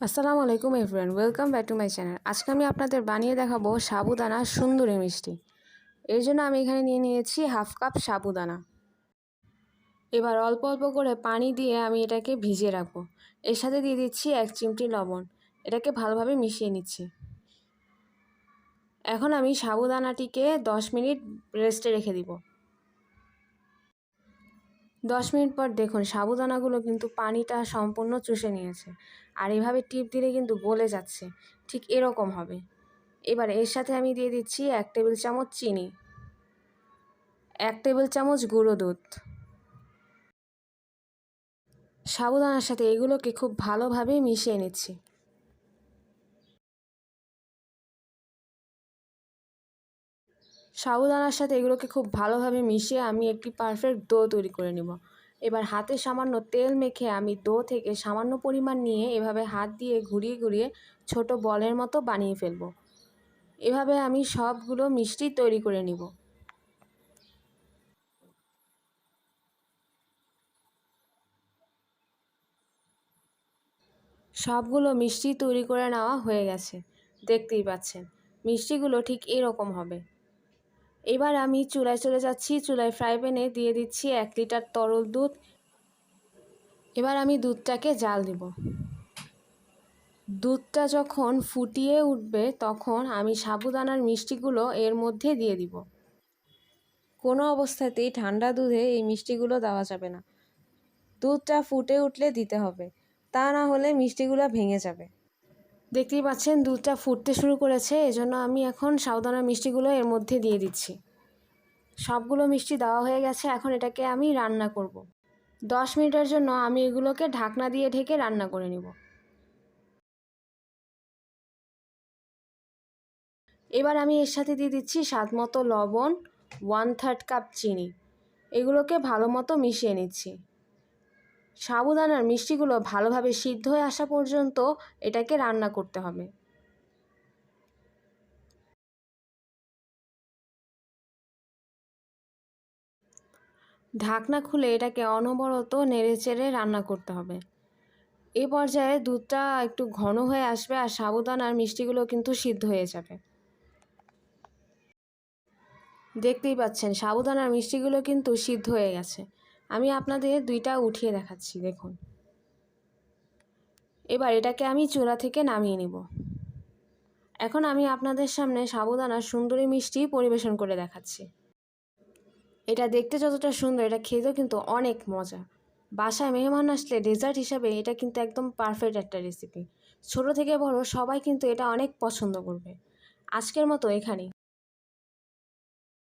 আসসালামু আলাইকুম everyone welcome back to my channel আজকে আমি আপনাদের বানিয়ে দেখাবো সাবুদানা সুন্দরী মিষ্টি। এর জন্য আমি এখানে নিয়ে নিয়েছি হাফ কাপ সাবুদানা। এবার অল্প অল্প করে পানি দিয়ে আমি এটাকে ভিজিয়ে রাখব। এর সাথে দিয়ে দিচ্ছি এক চিমটি লবণ। এটাকে ভালোভাবে মিশিয়ে নিচ্ছি। এখন আমি সাবুদানাটিকে দশ মিনিট রেস্টে রেখে দিব। দশ মিনিট পর দেখুন, সাবুদানাগুলো কিন্তু পানিটা সম্পূর্ণ চুষে নিয়েছে। আর এভাবে টিপ দিলে কিন্তু গলে যাচ্ছে। ঠিক এরকম হবে। এবার এর সাথে আমি দিয়ে দিচ্ছি এক টেবিল চামচ চিনি। এক টেবিল চামচ গুঁড়ো দুধ। সাবুদানার সাথে এগুলোকে খুব ভালোভাবে মিশিয়ে নিচ্ছি। সাবুদানার সাথে এগুলোকে খুব ভালোভাবে মিশিয়ে আমি একটি পারফেক্ট ডো তৈরি করে নিব। এবার হাতে সামান্য তেল মেখে আমি ডো থেকে সামান্য পরিমাণ নিয়ে এভাবে হাত দিয়ে ঘুরিয়ে ঘুরিয়ে ছোট বলের মতো বানিয়ে ফেলব। এভাবে আমি সবগুলো মিষ্টি তৈরি করে নিব। সবগুলো মিষ্টি তৈরি করে নেওয়া হয়ে গেছে। দেখতেই পাচ্ছেন, মিষ্টিগুলো ঠিক এরকম হবে। এবার আমি চুলায় চলে যাচ্ছি। চুলায় ফ্রাই প্যানে দিয়ে দিচ্ছি এক লিটার তরল দুধ। এবার আমি দুধটাকে জাল দিব। দুধটা যখন ফুটিয়ে উঠবে তখন আমি সাবুদানার মিষ্টিগুলো এর মধ্যে দিয়ে দিব। কোনো অবস্থাতেই ঠান্ডা দুধে এই মিষ্টিগুলো দেওয়া যাবে না। দুধটা ফুটে উঠলে দিতে হবে। তা না হলে মিষ্টিগুলো ভেঙে যাবে। দেখতেই পাচ্ছেন দুধটা ফুটতে শুরু করেছে, এজন্য আমি এখন সাবধানা মিষ্টিগুলো এর মধ্যে দিয়ে দিচ্ছি। সবগুলো মিষ্টি দেওয়া হয়ে গেছে, এখন এটাকে আমি রান্না করব। দশ মিনিটের জন্য আমি এগুলোকে ঢাকনা দিয়ে ঢেকে রান্না করে নিব। এবার আমি এর সাথে দিয়ে দিচ্ছি স্বাদ মতো লবণ, ওয়ান থার্ড কাপ চিনি। এগুলোকে ভালো মতো মিশিয়ে নিচ্ছি। সাবুদানার মিষ্টিগুলো ভালোভাবে সিদ্ধ হয়ে আসা পর্যন্ত এটাকে রান্না করতে হবে। ঢাকনা খুলে এটাকে অনবরত নেড়ে চেড়ে রান্না করতে হবে। এ পর্যায়ে দুধটা একটু ঘন হয়ে আসবে আর সাবুদানার মিষ্টিগুলো কিন্তু সিদ্ধ হয়ে যাবে। দেখতেই পাচ্ছেন, সাবুদানার মিষ্টিগুলো কিন্তু সিদ্ধ হয়ে গেছে। আমি আপনাদের দুইটা উঠিয়ে দেখাচ্ছি, দেখুন। এবার এটাকে আমি চূড়া থেকে নামিয়ে নিব। এখন আমি আপনাদের সামনে সাবুদানার সুন্দরী মিষ্টি পরিবেশন করে দেখাচ্ছি। এটা দেখতে যতটা সুন্দর, এটা খেতেও কিন্তু অনেক মজা। বাসায় মেহমান আসলে ডেজার্ট হিসাবে এটা কিন্তু একদম পারফেক্ট একটা রেসিপি ছোট থেকে বড় সবাই কিন্তু এটা অনেক পছন্দ করবে। আজকের মতো এখানেই।